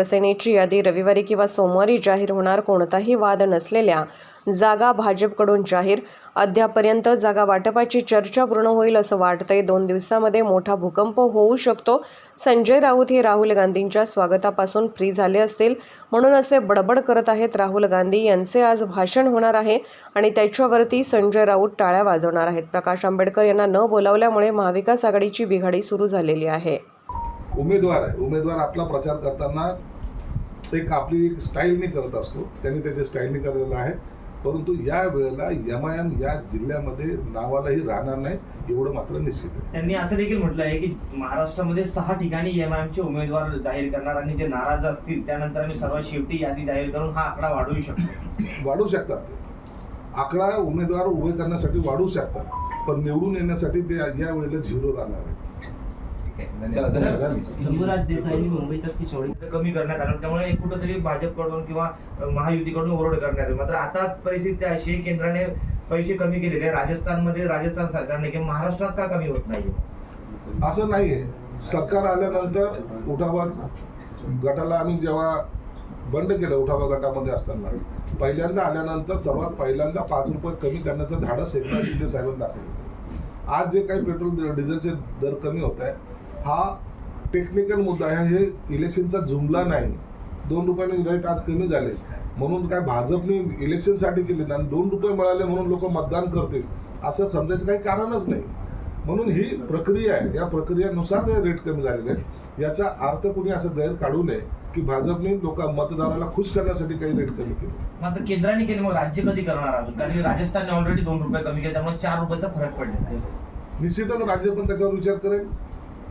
शिवसेनेची यादी रविवारी किंवा सोमवारी जाहीर होणार कोणताही वाद नसलेल्या जागा भाजपकडून जाहीर. अद्यापर्यंत जागा वाटपाची चर्चा पूर्ण होईल असं वाटतंय. दोन दिवसामध्ये मोठा भूकंप होऊ शकतो. संजय राऊत हे राहुल गांधींच्या स्वागतापासून फ्री झाले असतील. म्हणून असे बडबड करत आहेत राहुल गांधी. यांचे आज भाषण होणार आहे आणि त्याच्यावरती संजय राऊत टाळ्या वाजवणार आहेत. प्रकाश आंबेडकर यांना न बोलावल्यामुळे महाविकास आघाडीची बिघाडी सुरू झालेली आहे. उमेदवार आहे. उमेदवार आपला प्रचार करताना एक आपली एक स्टाईलने करत असतो. त्यांनी त्याच्या स्टाईलने केलेलं आहे. परंतु या वेळेला एम आय एम या जिल्ह्यामध्ये नावालाही राहणार नाही एवढं मात्र निश्चित आहे. त्यांनी असं देखील म्हटलं आहे की महाराष्ट्रामध्ये सहा ठिकाणी एम आय चे उमेदवार जाहीर करणार आणि जे नाराज असतील त्यानंतर आम्ही सर्वात शेवटी यादी जाहीर करून हा आकडा वाढवू शकतो. वाढू शकतात. ते आकडा उमेदवार उभे करण्यासाठी वाढू शकतात पण निवडून येण्यासाठी ते या वेळेला झिरो राहणार आहे शंभूराज देसाईंनी मुंबई तक की चौड़ी ते कमी करण्यात आलं त्यामुळे एक कुठंतरी भाजपकडून किंवा महायुतीकडून ओरड करण्यात आली. मात्र आता परिस्थिती अशी केंद्राने पैसे कमी केलेले. राजस्थानमध्ये राजस्थान सरकारने की महाराष्ट्रात का कमी होत नाही असं नाहीये. सरकार आल्यानंतर उठावा गटाला आम्ही जेव्हा बंद केलं उठावा गटामध्ये असताना पहिल्यांदा आल्यानंतर सर्वात पहिल्यांदा पाच रुपये कमी करण्याचं धाडस एकनाथ शिंदे साहेबांनी दाखवलं. आज जे काही पेट्रोल डिझेलचे दर कमी होत आहे हा टेक्निकल मुद्दा आहे. हे इलेक्शनचा जुमला नाही. दोन रुपयाने रेट आज कमी झाले. म्हणून काय भाजपने इलेक्शनसाठी केले नाही. दोन रुपये मिळाले म्हणून लोक मतदान करतील. असं समजायचं काही कारणच नाही. म्हणून ही प्रक्रिया आहे. या प्रक्रियेनुसार ते रेट कमी झालेले आहेत. याचा अर्थ कोणी असं गैर काढू नये की भाजपने लोक मतदाराला खुश करण्यासाठी काही रेट कमी केले. मात्र केंद्राने केले मग राज्य कधी करणार अजून? कारण राजस्थानने ऑलरेडी दोन रुपये कमी केले त्यामुळे चार रुपयाचा फरक पडलेला आहे निश्चितच राज्य पण त्याच्यावर विचार करेल.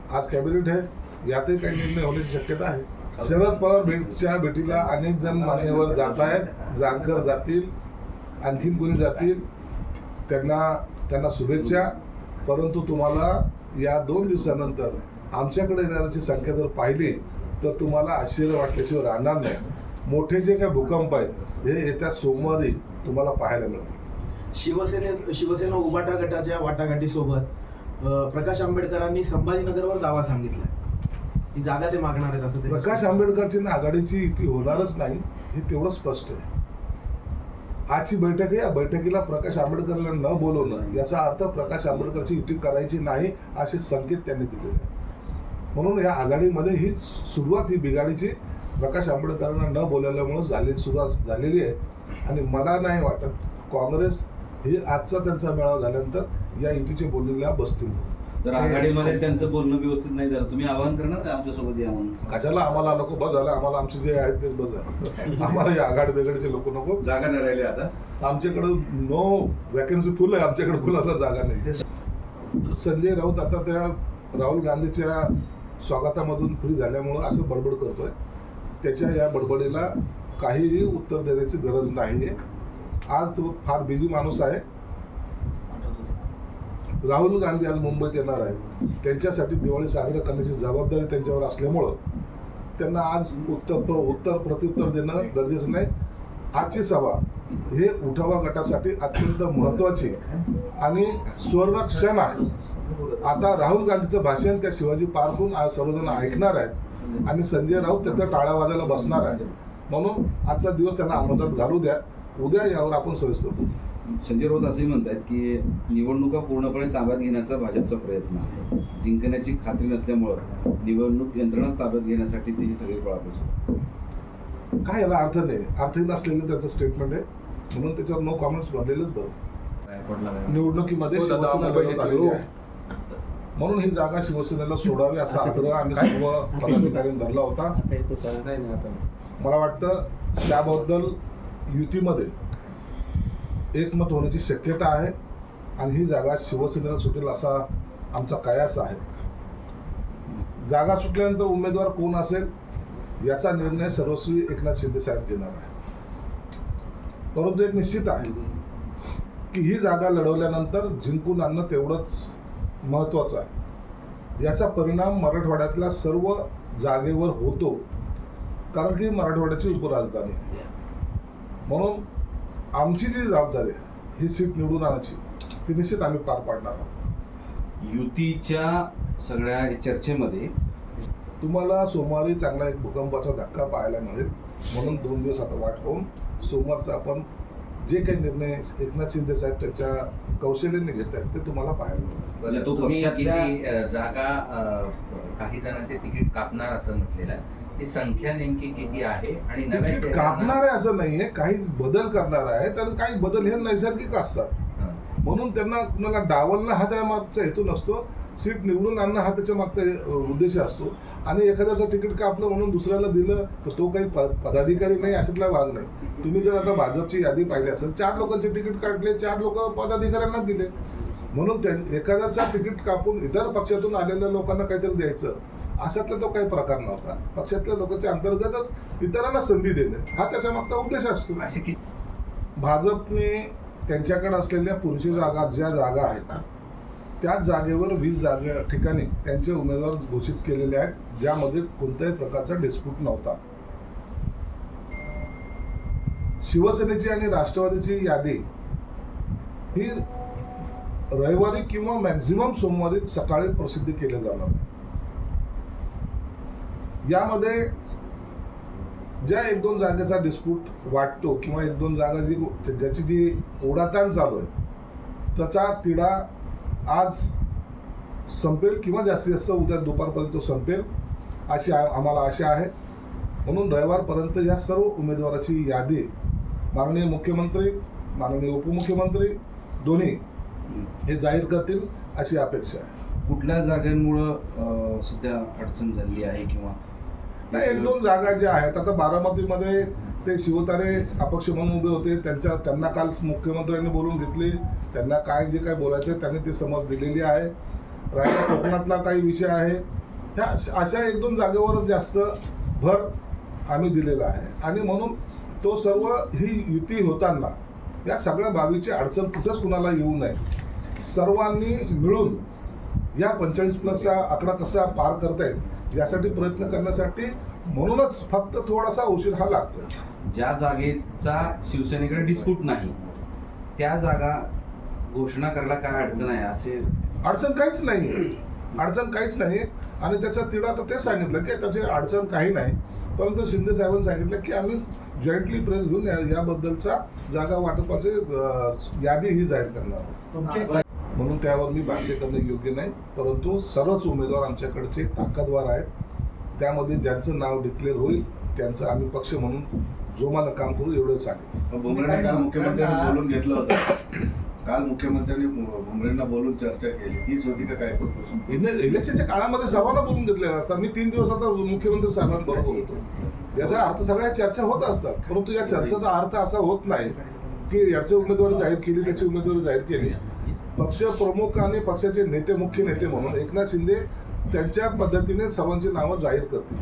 आज कॅबिनेट आहे यातही काही निर्णय होण्याची शक्यता आहे. शरद पवार भेटच्या भेटीला अनेक जण मान्यवर जात आहेत. जानकर जातील आणखीन कोणी जातील त्यांना त्यांना शुभेच्छा. परंतु तुम्हाला या दोन दिवसानंतर आमच्याकडे येणाऱ्याची संख्या जर पाहिली तर तुम्हाला आश्चर्य वाटल्याशिवाय राहणार नाही. मोठे जे काही भूकंप आहेत हे येत्या सोमवारी तुम्हाला पाहायला मिळतील. शिवसेने शिवसेना उबाटा गटाच्या वाटाघाटीसोबत प्रकाश आंबेडकरांनी संभाजीनगरवर दावा सांगितलाय ही जागा ते मागणार आहेत असं प्रकाश आंबेडकरची आघाडीची युती होणारच नाही हे तेवढं स्पष्ट आहे. आजची बैठक आहे या बैठकीला प्रकाश आंबेडकरला न बोलवणं याचा अर्थ प्रकाश आंबेडकरची युती करायची नाही असे संकेत त्यांनी दिलेले आहेत. म्हणून या आघाडीमध्ये ही सुरुवात ही बिघाडीची प्रकाश आंबेडकरांना न बोलवल्यामुळे झाली सुरुवात झालेली आहे. आणि मला नाही वाटत काँग्रेस ही आजचा त्यांचा मेळावा झाल्यानंतर या युतीचे बोललेल्या बसतील. जर आघाडीमध्ये त्यांचं बोलणं व्यवस्थित नाही झालं तुम्ही आवाहन करणार का आमच्यासोबत या म्हणून? कशाला आम्हाला नको बस झालं आम्हाला आमचे जे आहेत तेच बस झालं. आम्हाला या आघाडी वेगळीचे लोक नको. जागा नाही राहिली आता. आमच्याकडं नो वॅकन्सी फुल आहे आमच्याकडे कुणाला जागा नाही. संजय राऊत आता त्या राहुल गांधीच्या स्वागतामधून फ्री झाल्यामुळं असं बडबड करतोय. त्याच्या या बडबडीला काहीही उत्तर देण्याची गरज नाही आहे आज तो फार बिझी माणूस आहे. राहुल गांधी आज मुंबईत येणार आहे त्यांच्यासाठी दिवाळी साजरा करण्याची जबाबदारी त्यांच्यावर असल्यामुळं त्यांना आज उत्तर उत्तर प्रत्युत्तर देणं गरजेचं नाही. आजची सभा हे उठावा गटासाठी अत्यंत महत्वाची आणि स्वर्ण क्षण आहे. आता राहुल गांधीचं भाषण त्या शिवाजी पार्कहून आज सर्वजण ऐकणार आहेत आणि संजय राऊत तिथं टाळ्या वाजायला बसणार आहे म्हणून आजचा दिवस त्यांना आनंदात घालू द्या. उद्या यावर आपण सविस्तर बोलू. संजय राऊत असंही म्हणतात की निवडणुका पूर्णपणे ताब्यात घेण्याचा भाजपचा प्रयत्न आहे. जिंकण्याची खात्री नसल्यामुळं निवडणूक यंत्रणाच ताब्यात घेण्यासाठीची ही सगळी पळापळ. काय याला अर्थ नाही. अर्थहीन नसलेलं त्याचं स्टेटमेंट आहे. म्हणून त्याच्यावर नो कॉमेंट्स भरलेलंच बरं. निवडणुकीमध्ये आहे. म्हणून ही जागा शिवसेनेला सोडावी असा आग्रह आम्ही सर्व पदाधिकाऱ्यांनी धरला होता. मला वाटतं त्याबद्दल युतीमध्ये एकमत होण्याची शक्यता आहे आणि ही जागा शिवसेनेला सुटेल असा आमचा कयास आहे. जागा सुटल्यानंतर उमेदवार कोण असेल याचा निर्णय सर्वस्वी एकनाथ शिंदे साहेब घेणार आहे परंतु एक निश्चित आहे की ही जागा लढवल्यानंतर जिंकून आणणं तेवढंच महत्त्वाचं आहे. याचा परिणाम मराठवाड्यातल्या सर्व जागेवर होतो कारण की मराठवाड्याची उपराजधानी आहे. म्हणून आमची जी जबाबदारी आहे ही सीट निवडून आणायची ती निश्चित आम्ही पार पाडणार आहोत. युतीच्या सगळ्या चर्चेमध्ये तुम्हाला सोमवारी चांगला एक भूकंपाचा धक्का पाहायला मिळेल म्हणून दोन दिवस आता वाट पाहून सोमवारचा आपण जे काही निर्णय एकनाथ शिंदे साहेब त्याच्या कौशल्याने घेत आहेत ते तुम्हाला पाहायला मिळेल. तुम्ही जागा काही जणांचे तिकीट कापणार असं म्हटलेलं आहे. ती संख्या नेमकी किती आहे आणि तिकीट कापणार आहे असं नाहीये काही बदल करणार आहे तर काही बदल हे नैसर्गिक असतात. हं. म्हणून त्यांना कुणाला डावलणं हा त्यामागचा हेतू नसतो सीट निवडून आणणं हा त्याच्या मागचा अ, उद्देश असतो. आणि एखाद्याचं तिकीट कापलं म्हणून दुसऱ्याला दिलं तर तो काही प- पदाधिकारी नाही अशातला भाग नाही. तुम्ही जर आता भाजपची यादी पाहिली असेल चार लोकांचे तिकीट काढले चार लोक पदाधिकाऱ्यांना दिले. म्हणून त्या एखाद्याचा तिकीट कापून इतर पक्षातून आलेल्या लोकांना काहीतरी द्यायचं. अशातला तो काही प्रकार नव्हता. पक्षातल्या लोकांच्या अंतर्गतच इतरांना संधी देणे हा त्याच्या मागचा उद्देश असतो. भाजपने त्यांच्याकडे असलेल्या पुढची जागा ज्या जागा आहेत त्याच जागेवर वीस जागे ठिकाणी त्यांचे उमेदवार घोषित केलेले आहेत ज्यामध्ये कोणत्याही प्रकारचा डिस्प्यूट नव्हता. शिवसेनेची आणि राष्ट्रवादीची यादी ही रविवारी किंवा मॅक्झिमम सोमवारी सकाळी प्रसिद्धी केली जाणार. आहे. यामध्ये ज्या एक दोन जागेचा डिस्प्यूट वाटतो किंवा एक दोन जागा जी ज्याची जी ओढाताण चालू आहे त्याचा तिढा आज संपेल किंवा जास्तीत जास्त उद्या दुपारपर्यंत तो संपेल अशी आम्हाला आशा आहे. म्हणून रविवारपर्यंत या सर्व उमेदवाराची यादी माननीय मुख्यमंत्री माननीय उपमुख्यमंत्री दोन्ही हे जाहीर करतील अशी अपेक्षा आहे. कुठल्या जागांमुळं सध्या अडचण झाली आहे किंवा नाही एक दोन जागा ज्या आहेत आता बारामतीमध्ये ते शिवतारे अपक्ष म्हणून उभे होते त्यांच्या त्यांना काल मुख्यमंत्र्यांनी बोलून घेतले त्यांना काय जे काय बोलायचं आहे त्यांनी ते समज दिलेली आहे. राहिला कोकणातला काही विषय आहे. ह्या अशा एक दोन जागेवरच जास्त भर आम्ही दिलेला आहे. आणि म्हणून तो सर्व ही युती होताना या सगळ्या बाबीची अडचण कुठंच कुणाला येऊ नये. सर्वांनी मिळून या पंचेचाळीस प्लसचा आकडा कसा पार करता येईल यासाठी प्रयत्न करण्यासाठी म्हणूनच फक्त थोडासा उशीर हा लागतो ज्या जागेचा शिवसेनेकडे डिस्प्यूट नाही त्या जागा घोषणा करायला काय अडचण आहे असे? अडचण काहीच नाही. अडचण काहीच नाही. आणि त्याचा तिढा तर तेच सांगितलं की त्याची अडचण काही नाही. परंतु शिंदे साहेबांनी सांगितलं की आम्ही जॉईंटली प्रेस घेऊन या- याबद्दलचा जागा वाटपाचे यादी ही जाहीर करणार आहोत. म्हणून त्यावर मी भाष्य करणं योग्य नाही. परंतु सर्वच उमेदवार आमच्याकडचे ताकदवार आहेत. त्यामध्ये ज्यांचं नाव डिक्लेअर होईल त्यांचं आम्ही पक्ष म्हणून जोमानं काम करू एवढंच भुमरेंना काल मुख्यमंत्र्यांनी बोलून घेतलं होतं. काल मुख्यमंत्र्यांनी भुमरेंना बोलून चर्चा केली. तीच होती का काय इलेक्शनच्या काळामध्ये सर्वांना बोलून घेतलेलं असतं मी तीन दिवस आता मुख्यमंत्री साहेबांबरोबर होतो. याचा अर्थ सगळ्या चर्चा होत असतात. परंतु या चर्चेचा अर्थ असा होत नाही की याची उमेदवारी जाहीर केली त्याची उमेदवारी जाहीर केली. पक्ष प्रमुख आणि पक्षाचे नेते मुख्य नेते म्हणून एकनाथ शिंदे त्यांच्या पद्धतीने सर्वांची नावं जाहीर करतील.